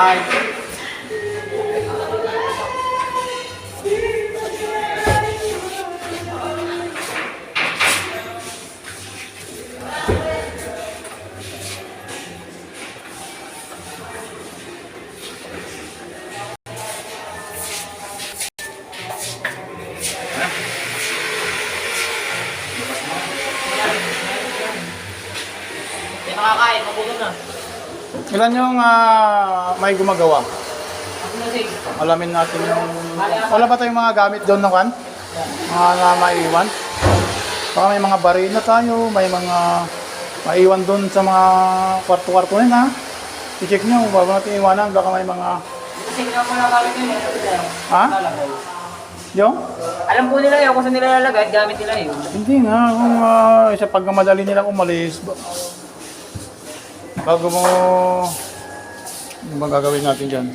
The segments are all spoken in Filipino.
Bye. Ilan yung ah, may gumagawa? Na. Alamin natin yung... Wala ba tayong mga gamit doon ng kan? Mga na maiwan? Baka may mga barina tayo, may mga maiwan doon sa mga kwarto-kwarto nila. ha? I-check nyo, bago natin iwanan, baka may mga... Kasi nga po nagamit yun eh. Ha? Yung? Alam po nila yun kung saan nila lalagay at gamit nila yun. Hindi nga, kung uh, sa pagkamadali nilang umalis, ba- bago mo, ano ba gagawin natin dyan?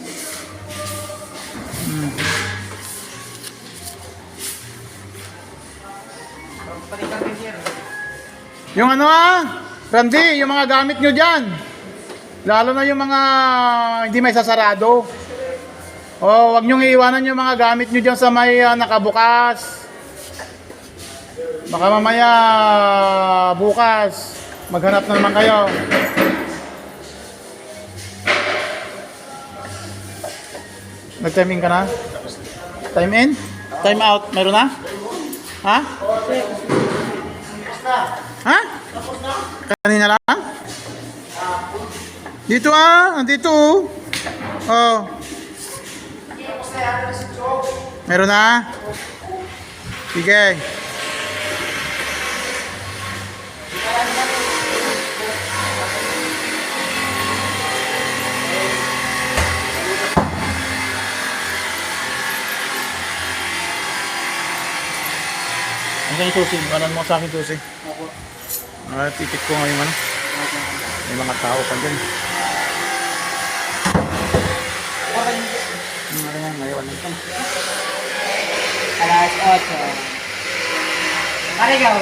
Hmm. Yung ano ah, Randy, yung mga gamit nyo dyan. Lalo na yung mga hindi may sasarado. O, wag nyo iiwanan yung mga gamit nyo dyan sa may ah, nakabukas. Baka mamaya bukas maghanap na naman kayo. Nag-timing ka na? Time in? Time out? Meron na? Ha? Ha? Kanina lang? Dito ah, andito oh. Oh. Meron na? Sige. Ano yung susi? Kanan mo sa akin susi. Ah, titik ko ngayon ano. May mga tao pa dyan. Ano na yan? Ngayon. Alas 8. Marigaw.